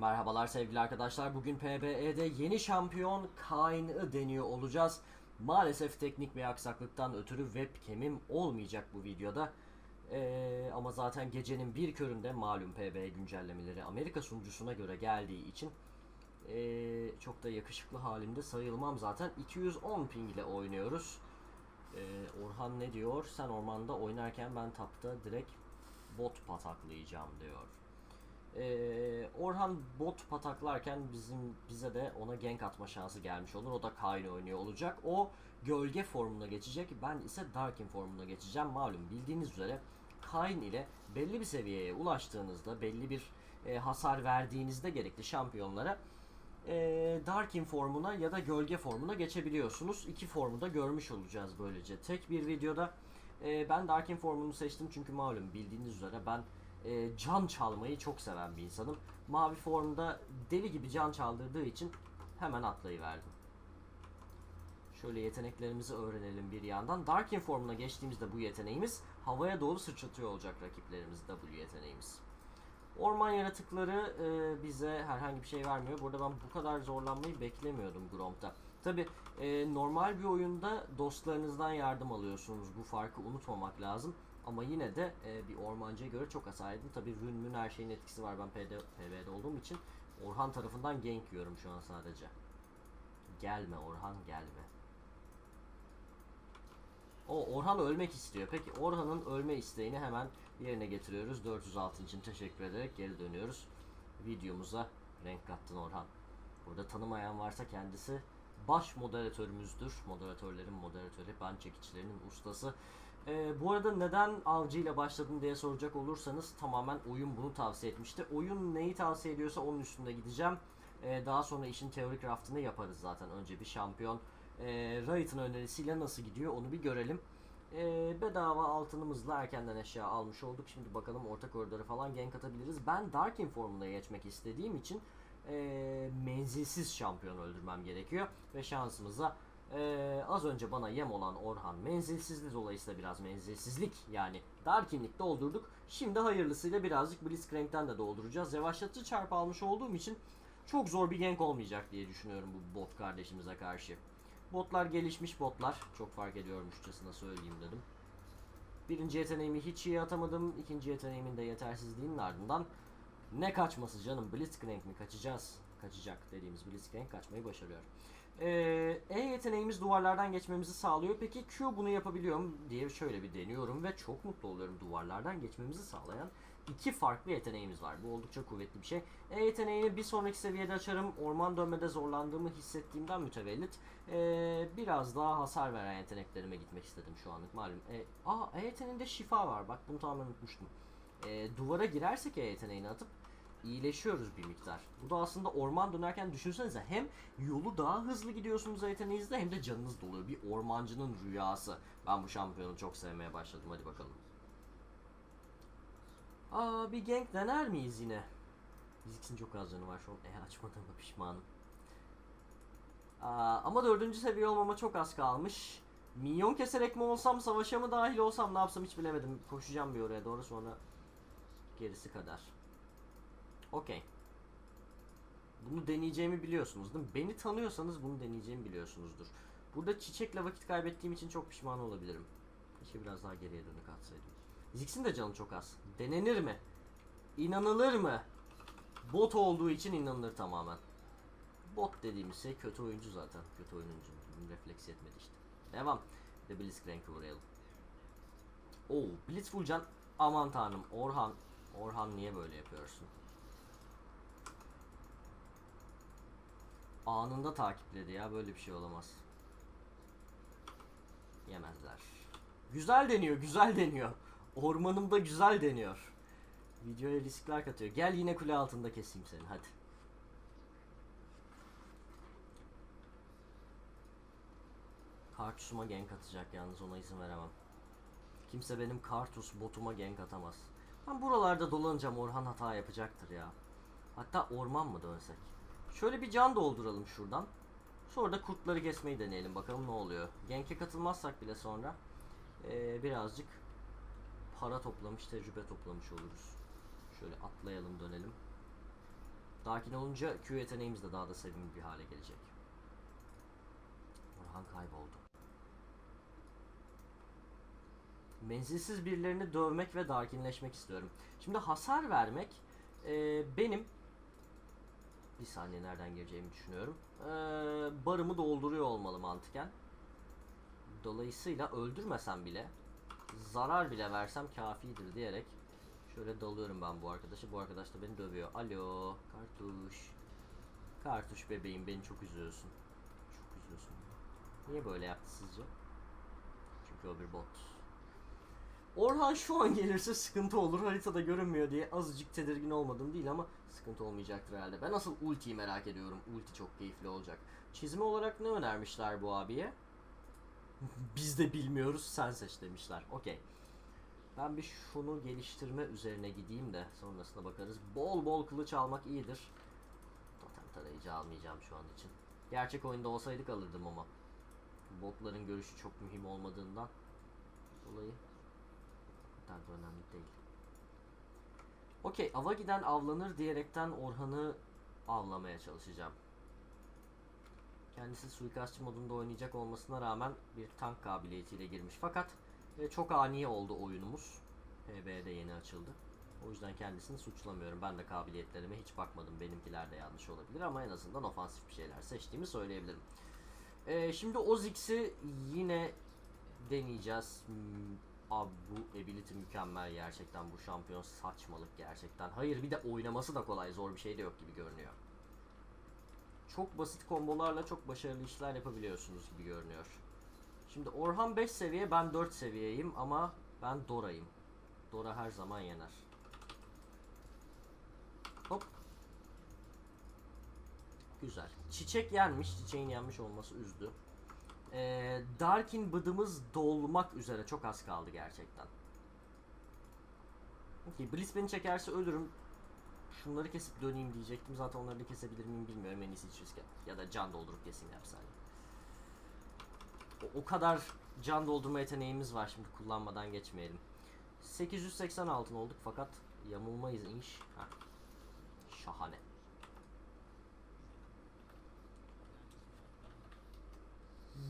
Merhabalar sevgili arkadaşlar. Bugün PBE'de yeni şampiyon Kain'ı deniyor olacağız. Maalesef teknik bir aksaklıktan ötürü webcam'im olmayacak bu videoda. Ee, ama zaten gecenin bir köründe malum PBE güncellemeleri Amerika sunucusuna göre geldiği için ee, çok da yakışıklı halimde sayılmam zaten. 210 ping ile oynuyoruz. Ee, Orhan ne diyor? Sen ormanda oynarken ben tapta direkt bot pataklayacağım diyor. Ee, Orhan bot pataklarken bizim bize de ona gank atma şansı gelmiş olur. O da Kayn oynuyor olacak. O gölge formuna geçecek. Ben ise Darkin formuna geçeceğim. Malum bildiğiniz üzere Kayn ile belli bir seviyeye ulaştığınızda, belli bir e, hasar verdiğinizde gerekli şampiyonlara e, Darkin formuna ya da gölge formuna geçebiliyorsunuz. İki formu da görmüş olacağız böylece. Tek bir videoda e, ben Darkin formunu seçtim çünkü malum bildiğiniz üzere ben e, can çalmayı çok seven bir insanım. Mavi formda deli gibi can çaldırdığı için hemen atlayıverdim. Şöyle yeteneklerimizi öğrenelim bir yandan. Darkin formuna geçtiğimizde bu yeteneğimiz havaya doğru sıçratıyor olacak rakiplerimiz W yeteneğimiz. Orman yaratıkları e, bize herhangi bir şey vermiyor. Burada ben bu kadar zorlanmayı beklemiyordum Gromp'ta. Tabi e, normal bir oyunda dostlarınızdan yardım alıyorsunuz. Bu farkı unutmamak lazım. Ama yine de e, bir ormancıya göre çok hasar yedim. Tabi rün mün her şeyin etkisi var. Ben PD, Pv'de olduğum için Orhan tarafından gank yiyorum şu an sadece. Gelme Orhan gelme. O Orhan ölmek istiyor. Peki Orhan'ın ölme isteğini hemen yerine getiriyoruz. 406 için teşekkür ederek geri dönüyoruz. Videomuza renk kattın Orhan. Burada tanımayan varsa kendisi baş moderatörümüzdür. Moderatörlerin moderatörü, ban çekiçlerinin ustası. Ee, bu arada neden avcıyla başladın diye soracak olursanız tamamen oyun bunu tavsiye etmişti. Oyun neyi tavsiye ediyorsa onun üstünde gideceğim. Ee, daha sonra işin teorik raftını yaparız zaten. Önce bir şampiyon e, Riot'ın önerisiyle nasıl gidiyor onu bir görelim. E, bedava altınımızla erkenden eşya almış olduk. Şimdi bakalım orta koridora falan gank atabiliriz. Ben Darkin formuna geçmek istediğim için e, menzilsiz şampiyon öldürmem gerekiyor. Ve şansımıza e, az önce bana yem olan Orhan menzilsizliği dolayısıyla biraz menzilsizlik yani Darkin'lik doldurduk. Şimdi hayırlısıyla birazcık Blitzcrank'ten de dolduracağız. Yavaşlatıcı çarpı almış olduğum için çok zor bir gank olmayacak diye düşünüyorum bu bot kardeşimize karşı. Botlar gelişmiş botlar. Çok fark ediyormuşçasına söyleyeyim dedim. Birinci yeteneğimi hiç iyi atamadım. İkinci yeteneğimin de yetersizliğinin ardından ne kaçması canım? Blitzcrank mi kaçacağız? Kaçacak dediğimiz Blitzcrank kaçmayı başarıyor. E yeteneğimiz duvarlardan geçmemizi sağlıyor. Peki Q bunu yapabiliyor mu diye şöyle bir deniyorum ve çok mutlu oluyorum. Duvarlardan geçmemizi sağlayan iki farklı yeteneğimiz var. Bu oldukça kuvvetli bir şey. E yeteneğini bir sonraki seviyede açarım. Orman dönmede zorlandığımı hissettiğimden mütevellit ee, biraz daha hasar veren yeteneklerime gitmek istedim şu anlık malum. E, aa E yeteneğinde şifa var bak bunu tamamen unutmuştum. E, duvara girersek E yeteneğini atıp iyileşiyoruz bir miktar. Bu da aslında orman dönerken düşünsenize hem yolu daha hızlı gidiyorsunuz yeteneğinizde hem de canınız doluyor. Bir ormancının rüyası. Ben bu şampiyonu çok sevmeye başladım. Hadi bakalım. Aa bir gank dener miyiz yine? Fiziksin çok az canı var şu an. E açmadığıma pişmanım. Aa, ama dördüncü seviye olmama çok az kalmış. Minyon keserek mi olsam, savaşa mı dahil olsam ne yapsam hiç bilemedim. Koşacağım bir oraya doğru sonra gerisi kadar. Okey. Bunu deneyeceğimi biliyorsunuz değil mi? Beni tanıyorsanız bunu deneyeceğimi biliyorsunuzdur. Burada çiçekle vakit kaybettiğim için çok pişman olabilirim. Keşke biraz daha geriye dönük atsaydım. Ziggs'in de canı çok az. Denenir mi? İnanılır mı? Bot olduğu için inanılır tamamen. Bot dediğimiz şey kötü oyuncu zaten. Kötü oyuncu. Refleks yetmedi işte. Devam. De Blitzcrank'ı uğrayalım. Oo, Blitz full can. Aman tanrım. Orhan. Orhan niye böyle yapıyorsun? Anında takipledi ya. Böyle bir şey olamaz. Yemezler. Güzel deniyor. Güzel deniyor. Ormanımda güzel deniyor. Videoya riskler katıyor. Gel yine kule altında keseyim seni. Hadi. Kartus'uma gank atacak yalnız ona izin veremem. Kimse benim Kartus botuma gank atamaz. Ben buralarda dolanacağım Orhan hata yapacaktır ya. Hatta orman mı dönsek? Şöyle bir can dolduralım şuradan. Sonra da kurtları kesmeyi deneyelim bakalım ne oluyor. Gank'e katılmazsak bile sonra ee, birazcık para toplamış, tecrübe toplamış oluruz. Şöyle atlayalım dönelim. Darkin olunca Q yeteneğimiz de daha da sevimli bir hale gelecek. Orhan kayboldu. Menzilsiz birilerini dövmek ve darkinleşmek istiyorum. Şimdi hasar vermek e, benim bir saniye nereden gireceğimi düşünüyorum. E, barımı dolduruyor olmalı mantıken. Dolayısıyla öldürmesem bile zarar bile versem kafidir diyerek şöyle dalıyorum ben bu arkadaşı. Bu arkadaş da beni dövüyor. Alo kartuş. Kartuş bebeğim beni çok üzüyorsun. Çok üzüyorsun. Niye böyle yaptı sizce? Çünkü o bir bot. Orhan şu an gelirse sıkıntı olur. Haritada görünmüyor diye azıcık tedirgin olmadım değil ama sıkıntı olmayacaktır herhalde. Ben asıl ultiyi merak ediyorum. Ulti çok keyifli olacak. Çizme olarak ne önermişler bu abiye? Biz de bilmiyoruz sen seç demişler. Okey. Ben bir şunu geliştirme üzerine gideyim de sonrasına bakarız. Bol bol kılıç almak iyidir. Totem tarayıcı almayacağım şu an için. Gerçek oyunda olsaydık alırdım ama. Botların görüşü çok mühim olmadığından dolayı kadar da önemli değil. Okey ava giden avlanır diyerekten Orhan'ı avlamaya çalışacağım. Kendisi suikastçı modunda oynayacak olmasına rağmen bir tank kabiliyetiyle girmiş. Fakat e, çok ani oldu oyunumuz. PB'de yeni açıldı. O yüzden kendisini suçlamıyorum. Ben de kabiliyetlerime hiç bakmadım. Benimkiler de yanlış olabilir ama en azından ofansif bir şeyler seçtiğimi söyleyebilirim. E, şimdi Ozix'i yine deneyeceğiz. Abi bu ability mükemmel gerçekten. Bu şampiyon saçmalık gerçekten. Hayır bir de oynaması da kolay. Zor bir şey de yok gibi görünüyor çok basit kombolarla çok başarılı işler yapabiliyorsunuz gibi görünüyor. Şimdi Orhan 5 seviye ben 4 seviyeyim ama ben Dora'yım. Dora her zaman yener. Hop. Güzel. Çiçek yenmiş. Çiçeğin yenmiş olması üzdü. Ee, Darkin bıdımız dolmak üzere. Çok az kaldı gerçekten. Okay, Bliss beni çekerse ölürüm şunları kesip döneyim diyecektim. Zaten onları da kesebilir miyim bilmiyorum. En iyisi hiç risk yapma. Ya da can doldurup keseyim yapsaydım. O, o kadar can doldurma yeteneğimiz var şimdi kullanmadan geçmeyelim. 880 altın olduk fakat yamulmayız inş. Heh. Şahane.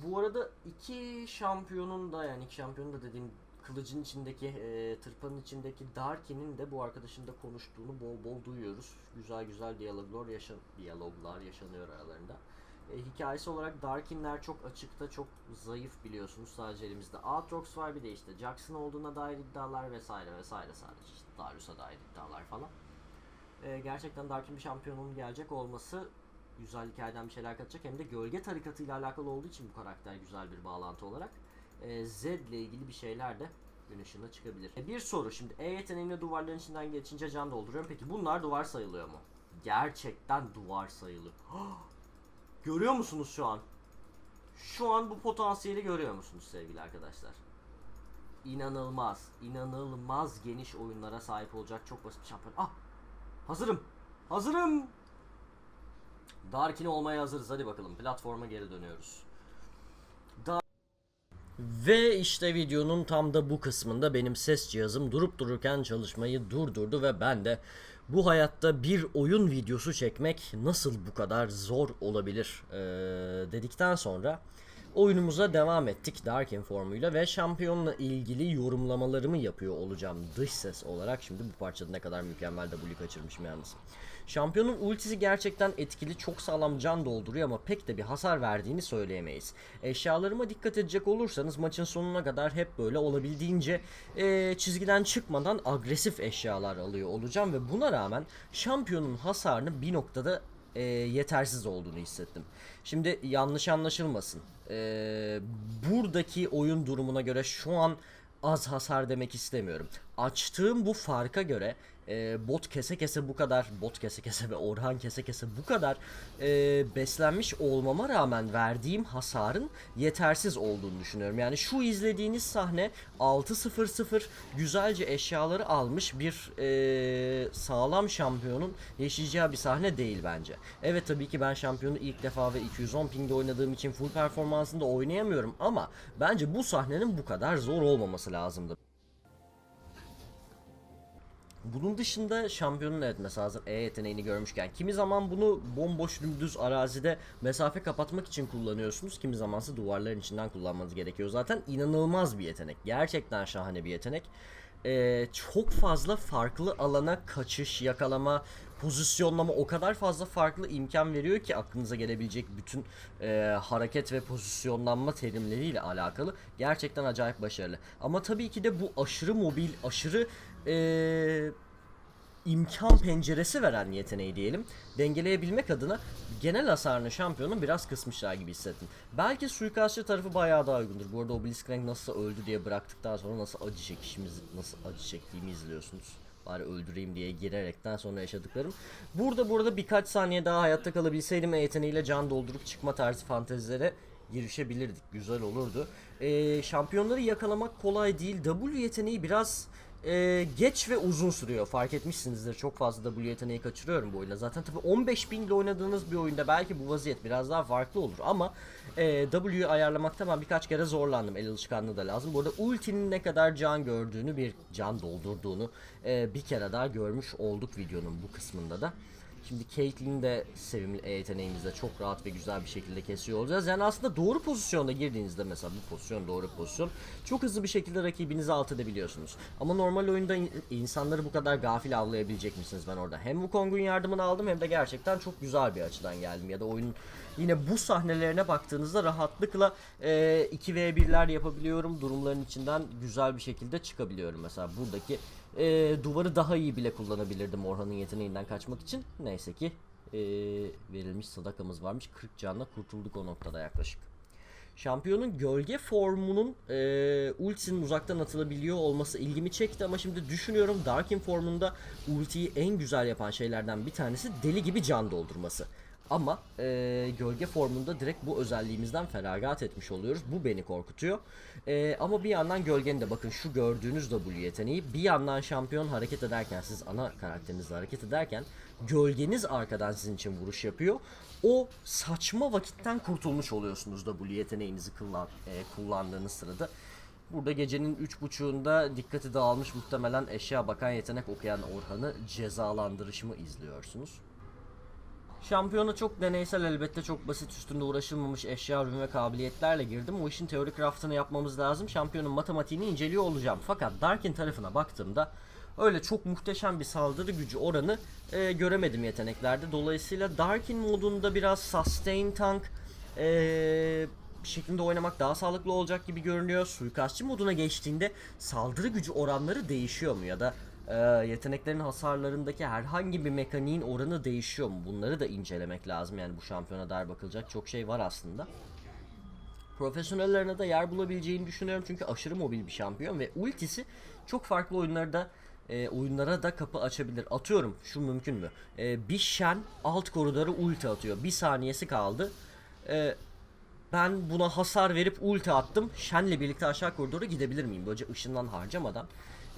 Bu arada iki şampiyonun da yani iki şampiyonun da dediğim kılıcın içindeki, e, tırpanın içindeki Darkin'in de bu arkadaşın da konuştuğunu bol bol duyuyoruz. Güzel güzel diyaloglar, yaşan diyaloglar yaşanıyor aralarında. E, hikayesi olarak Darkin'ler çok açıkta, çok zayıf biliyorsunuz. Sadece elimizde Aatrox var bir de işte Jackson olduğuna dair iddialar vesaire vesaire sadece işte Darius'a dair iddialar falan. E, gerçekten Darkin bir şampiyonun gelecek olması güzel hikayeden bir şeyler katacak. Hem de gölge tarikatıyla alakalı olduğu için bu karakter güzel bir bağlantı olarak e, Z ile ilgili bir şeyler de gün ışığına çıkabilir. E, bir soru şimdi E yeteneğimle duvarların içinden geçince can dolduruyorum. Peki bunlar duvar sayılıyor mu? Gerçekten duvar sayılı. Görüyor musunuz şu an? Şu an bu potansiyeli görüyor musunuz sevgili arkadaşlar? İnanılmaz, inanılmaz geniş oyunlara sahip olacak çok basit bir şampiyon. Ah! Hazırım. Hazırım. Darkin olmaya hazırız. Hadi bakalım platforma geri dönüyoruz. Ve işte videonun tam da bu kısmında benim ses cihazım durup dururken çalışmayı durdurdu ve ben de bu hayatta bir oyun videosu çekmek nasıl bu kadar zor olabilir ee, dedikten sonra oyunumuza devam ettik Dark formuyla ve şampiyonla ilgili yorumlamalarımı yapıyor olacağım dış ses olarak. Şimdi bu parçada ne kadar mükemmel W kaçırmışım yalnız. Şampiyonun ultisi gerçekten etkili, çok sağlam can dolduruyor ama pek de bir hasar verdiğini söyleyemeyiz. Eşyalarıma dikkat edecek olursanız maçın sonuna kadar hep böyle olabildiğince e, çizgiden çıkmadan agresif eşyalar alıyor olacağım ve buna rağmen şampiyonun hasarını bir noktada e, yetersiz olduğunu hissettim. Şimdi yanlış anlaşılmasın. E, buradaki oyun durumuna göre şu an az hasar demek istemiyorum. Açtığım bu farka göre e, bot kese kese bu kadar bot kese kese ve Orhan kese kese bu kadar e, beslenmiş olmama rağmen verdiğim hasarın yetersiz olduğunu düşünüyorum. Yani şu izlediğiniz sahne 6-0-0 güzelce eşyaları almış bir e, sağlam şampiyonun yaşayacağı bir sahne değil bence. Evet tabii ki ben şampiyonu ilk defa ve 210 pingde oynadığım için full performansında oynayamıyorum ama bence bu sahnenin bu kadar zor olmaması lazımdı. Bunun dışında şampiyonun evet mesela hazır E yeteneğini görmüşken kimi zaman bunu bomboş dümdüz arazide mesafe kapatmak için kullanıyorsunuz. Kimi zamansa duvarların içinden kullanmanız gerekiyor. Zaten inanılmaz bir yetenek. Gerçekten şahane bir yetenek. Ee, çok fazla farklı alana kaçış, yakalama, pozisyonlama o kadar fazla farklı imkan veriyor ki aklınıza gelebilecek bütün e, hareket ve pozisyonlanma terimleriyle alakalı gerçekten acayip başarılı. Ama tabii ki de bu aşırı mobil, aşırı e, imkan penceresi veren yeteneği diyelim dengeleyebilmek adına genel hasarını şampiyonun biraz kısmışlar gibi hissettim. Belki suikastçı tarafı bayağı daha uygundur. Bu arada o Blitzcrank nasıl öldü diye bıraktıktan sonra nasıl acı çekişimiz, nasıl acı çektiğimi izliyorsunuz. Bari öldüreyim diye girerekten sonra yaşadıklarım. Burada burada birkaç saniye daha hayatta kalabilseydim e yeteneğiyle can doldurup çıkma tarzı fantezilere girişebilirdik. Güzel olurdu. Ee, şampiyonları yakalamak kolay değil. W yeteneği biraz e, geç ve uzun sürüyor. Fark etmişsinizdir. Çok fazla W yeteneği kaçırıyorum bu oyunda. Zaten tabii 15 bin ile oynadığınız bir oyunda belki bu vaziyet biraz daha farklı olur. Ama e, W'yu ayarlamakta ben birkaç kere zorlandım. El alışkanlığı da lazım. Bu arada ultinin ne kadar can gördüğünü, bir can doldurduğunu e, bir kere daha görmüş olduk videonun bu kısmında da. Şimdi Caitlyn'i de sevimli E yeteneğimizle çok rahat ve güzel bir şekilde kesiyor olacağız. Yani aslında doğru pozisyonda girdiğinizde mesela bu pozisyon doğru pozisyon çok hızlı bir şekilde rakibinizi alt edebiliyorsunuz. Ama normal oyunda in- insanları bu kadar gafil avlayabilecek misiniz ben orada? Hem Wukong'un yardımını aldım hem de gerçekten çok güzel bir açıdan geldim. Ya da oyunun yine bu sahnelerine baktığınızda rahatlıkla e, 2v1'ler yapabiliyorum. Durumların içinden güzel bir şekilde çıkabiliyorum. Mesela buradaki e, duvarı daha iyi bile kullanabilirdim Orhan'ın yeteneğinden kaçmak için. Neyse ki e, verilmiş sadakamız varmış. 40 canla kurtulduk o noktada yaklaşık. Şampiyonun gölge formunun e, ultisinin uzaktan atılabiliyor olması ilgimi çekti ama şimdi düşünüyorum Darkin formunda ultiyi en güzel yapan şeylerden bir tanesi deli gibi can doldurması. Ama e, gölge formunda direkt bu özelliğimizden feragat etmiş oluyoruz. Bu beni korkutuyor. E, ama bir yandan gölgenin de bakın şu gördüğünüz W yeteneği bir yandan şampiyon hareket ederken siz ana karakterinizle hareket ederken gölgeniz arkadan sizin için vuruş yapıyor. O saçma vakitten kurtulmuş oluyorsunuz W yeteneğinizi kullan, e, kullandığınız sırada. Burada gecenin üç buçuğunda dikkati dağılmış muhtemelen eşya bakan yetenek okuyan Orhan'ı cezalandırışımı izliyorsunuz. Şampiyona çok deneysel elbette çok basit üstünde uğraşılmamış eşya ürün ve kabiliyetlerle girdim. O işin teorik craftını yapmamız lazım. Şampiyonun matematiğini inceliyor olacağım. Fakat Darkin tarafına baktığımda öyle çok muhteşem bir saldırı gücü oranı e, göremedim yeteneklerde. Dolayısıyla Darkin modunda biraz sustain tank e, şeklinde oynamak daha sağlıklı olacak gibi görünüyor. Suikastçı moduna geçtiğinde saldırı gücü oranları değişiyor mu ya da e, yeteneklerin hasarlarındaki herhangi bir mekaniğin oranı değişiyor mu? Bunları da incelemek lazım. Yani bu şampiyona dair bakılacak çok şey var aslında. Profesyonellerine de yer bulabileceğini düşünüyorum çünkü aşırı mobil bir şampiyon ve ultisi çok farklı oyunlarda e, oyunlara da kapı açabilir. Atıyorum şu mümkün mü? E, bir Shen alt koridora ulti atıyor. Bir saniyesi kaldı. E, ben buna hasar verip ulti attım. Shen'le birlikte aşağı koridora gidebilir miyim? Böylece ışından harcamadan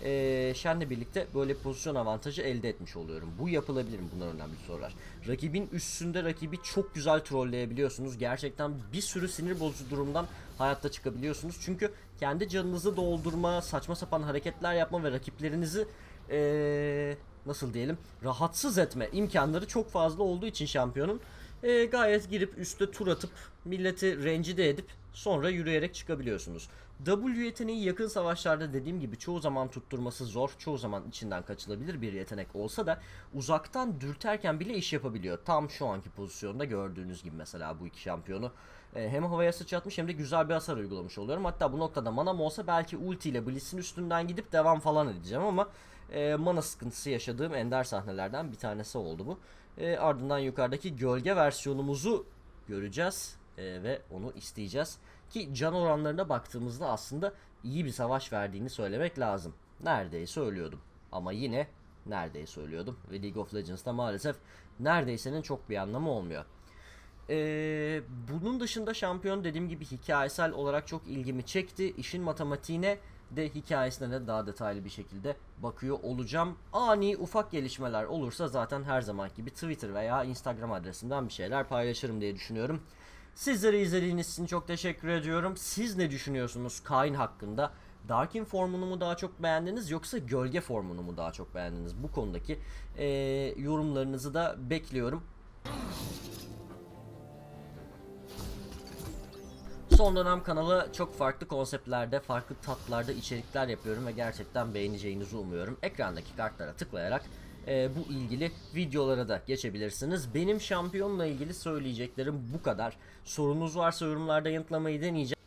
e, Shen'le birlikte böyle pozisyon avantajı elde etmiş oluyorum. Bu yapılabilir mi? Bunlar önemli sorular. Rakibin üstünde rakibi çok güzel trolleyebiliyorsunuz. Gerçekten bir sürü sinir bozucu durumdan hayatta çıkabiliyorsunuz. Çünkü kendi canınızı doldurma, saçma sapan hareketler yapma ve rakiplerinizi e, nasıl diyelim rahatsız etme imkanları çok fazla olduğu için şampiyonun e, gayet girip üste tur atıp milleti rencide edip sonra yürüyerek çıkabiliyorsunuz. W yeteneği yakın savaşlarda dediğim gibi çoğu zaman tutturması zor, çoğu zaman içinden kaçılabilir bir yetenek olsa da uzaktan dürterken bile iş yapabiliyor. Tam şu anki pozisyonda gördüğünüz gibi mesela bu iki şampiyonu e, hem havaya sıçratmış hem de güzel bir hasar uygulamış oluyorum. Hatta bu noktada manam olsa belki ulti ile Blitz'in üstünden gidip devam falan edeceğim ama e, mana sıkıntısı yaşadığım ender sahnelerden bir tanesi oldu bu. E, ardından yukarıdaki gölge versiyonumuzu göreceğiz e, ve onu isteyeceğiz. Ki can oranlarına baktığımızda aslında iyi bir savaş verdiğini söylemek lazım. Neredeyse ölüyordum. Ama yine neredeyse ölüyordum. Ve League of Legends'da maalesef neredeyse'nin çok bir anlamı olmuyor. Ee, bunun dışında şampiyon dediğim gibi hikayesel olarak çok ilgimi çekti. İşin matematiğine de hikayesine de daha detaylı bir şekilde bakıyor olacağım. Ani ufak gelişmeler olursa zaten her zaman gibi Twitter veya Instagram adresinden bir şeyler paylaşırım diye düşünüyorum. Sizleri izlediğiniz için çok teşekkür ediyorum. Siz ne düşünüyorsunuz Kain hakkında? Darkin formunu mu daha çok beğendiniz yoksa gölge formunu mu daha çok beğendiniz? Bu konudaki eee, yorumlarınızı da bekliyorum. Son dönem kanala çok farklı konseptlerde, farklı tatlarda içerikler yapıyorum ve gerçekten beğeneceğinizi umuyorum. Ekrandaki kartlara tıklayarak e, bu ilgili videolara da geçebilirsiniz. Benim şampiyonla ilgili söyleyeceklerim bu kadar. Sorunuz varsa yorumlarda yanıtlamayı deneyeceğim.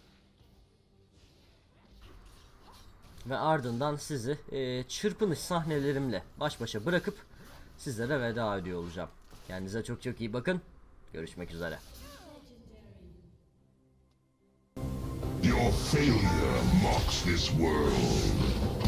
Ve ardından sizi e, çırpınış sahnelerimle baş başa bırakıp sizlere veda ediyor olacağım. Kendinize çok çok iyi bakın. Görüşmek üzere. Your failure mocks this world.